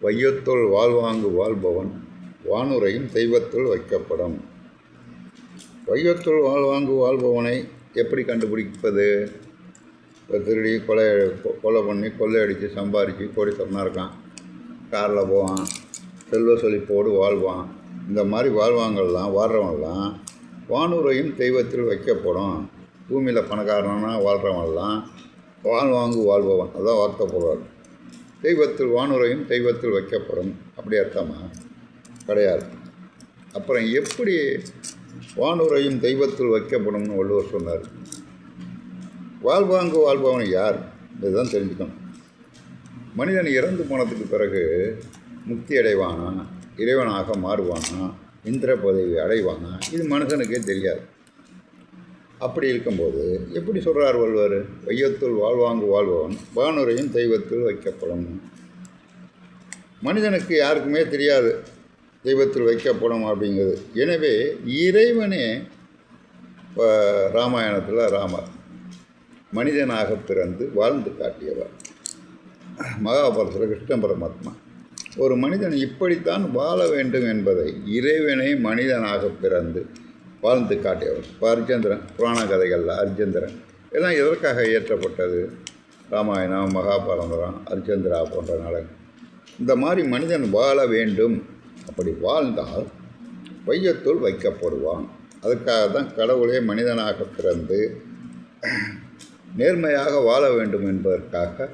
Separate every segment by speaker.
Speaker 1: வையத்துள் வாழ்வாங்கு வாழ்பவன் வானுரையும் தெய்வத்துள் வைக்கப்படும். வையத்துள் வாழ்வாங்கு வாழ்பவனை எப்படி கண்டுபிடிப்பது? இப்போ திருடி கொலை கொ- கொலை பண்ணி கொள்ளையடித்து சம்பாரித்து கோடீஸ்வரனாக இருக்கான். காரில் போவான் செல்வ செழிப்போடு வாழ்வான். இந்த மாதிரி வாழ்வாங்கள்லாம் வாழ்கிறவன்லாம் வானுரையும் தெய்வத்தில் வைக்கப்படும். பூமியில் பணக்காரனாக வாழ்கிறவன்லாம் வாழ்வாங்கு வாழ்பவன். அதான் வார்த்தை போடுவார் தெய்வத்தில் வானுரையும் தெய்வத்தில் வைக்கப்படும். அப்படி அர்த்தமா? கிடையாது. அப்புறம் எப்படி வானுரையும் தெய்வத்தில் வைக்கப்படும்னு வள்ளுவர் சொன்னார். வாழ்வாங்கு வாழ்பவன் யார்? இதுதான் தெரிஞ்சுக்கணும். மனிதன் இறந்து போனதுக்கு பிறகு முக்தி அடைவானா? இறைவனாக மாறுவானா? இந்திர பதவி அடைவானா? இது மனுஷனுக்கே தெரியாது. அப்படி இருக்கும்போது எப்படி சொல்கிறார் வள்ளுவர் வையத்துள் வாழ்வாங்கு வாழ்பவன் வானுரையும் தெய்வத்தில் வைக்கப்படும். மனிதனுக்கு யாருக்குமே தெரியாது தெய்வத்தில் வைக்கப்படும் அப்படிங்கிறது. எனவே இறைவனே இப்போ ராமாயணத்தில் ராமர் மனிதனாக பிறந்து வாழ்ந்து காட்டியவர். மகாபாரதத்தில் கிருஷ்ண பரமாத்மா. ஒரு மனிதன் இப்படித்தான் வாழ வேண்டும் என்பதை இறைவனை மனிதனாக பிறந்து வாழ்ந்து காட்டியவர் இப்போ அர்ஜேந்திரன் புராண கதைகளில் அர்ஜேந்திரன் எல்லாம் எதற்காக இயற்றப்பட்டது? ராமாயணம் மகாபாரதம் அர்ஜேந்திரா போன்ற நாடகம். இந்த மாதிரி மனிதன் வாழ வேண்டும். அப்படி வாழ்ந்தால் வையத்துள் வைக்கப்படுவான். அதுக்காக தான் கடவுளே மனிதனாக பிறந்து நேர்மையாக வாழ வேண்டும் என்பதற்காக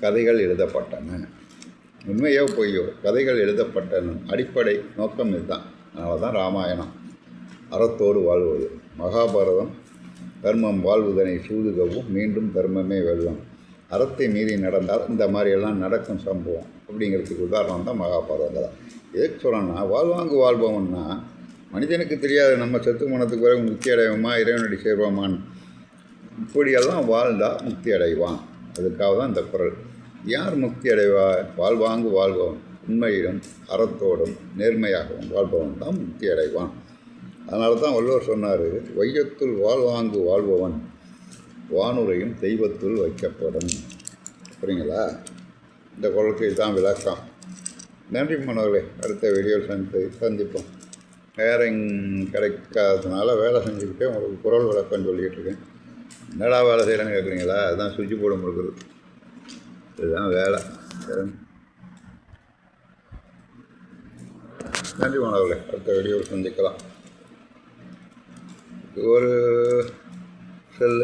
Speaker 1: கதைகள் எழுதப்பட்டன. உண்மையோ பொய்யோ கதைகள் எழுதப்பட்டன அடிப்படை நோக்கம் இதுதான். அதனால தான் ராமாயணம். அறத்தோடு வாழ்வது. மகாபாரதம் தர்மம் வாழ்வுதனை சூதுகவும் மீண்டும் தர்மமே வெல்லும் அறத்தை மீறி நடந்தால் இந்த மாதிரியெல்லாம் நடக்கும் சம்பவம் அப்படிங்கிறதுக்கு உதாரணம் தான் மகாபாரதம் தான் எதுக்கு சொல்லணும்னா வாழ்வாங்கு வாழ்பவன்னா மனிதனுக்கு தெரியாது நம்ம செத்து மனத்துக்கு பிறகு முக்தி அடைவோமா இறைவனடி சேர்வோமான்னு. இப்படியெல்லாம் வாழ்ந்தால் முக்தி அடைவான். அதுக்காக தான் இந்த குரல். யார் முக்தி அடைவா வாழ்வாங்கு வாழ்பவன். உண்மையிலும் அறத்தோடும் நேர்மையாகவும் வாழ்பவன் தான் முக்தி அடைவான். அதனால தான் வள்ளுவர் சொன்னார் வையத்துள் வாழ்வாங்கு வாழ்பவன் வானுரையும் தெய்வத்துள் வைக்கப்படும். சரிங்களா இந்த குரலுக்கு இதுதான் விளக்கம். நன்றி மனோர்களே அடுத்த வீடியோ சந்தி சந்திப்போம். நேரம் கிடைக்காததுனால வேலை செஞ்சுக்கிட்டே உங்களுக்கு குரல் விளக்கம் சொல்லிகிட்டு இருக்கேன் என்னடா வேலை செய்கிறேன்னு கேட்குறீங்களா? அதுதான் சுவிட்ச் போட முடியுது இதுதான் வேலை. நன்றி மாணவர்களே அடுத்த வீடியோவில் சந்திக்கலாம். ஒரு செல்லு.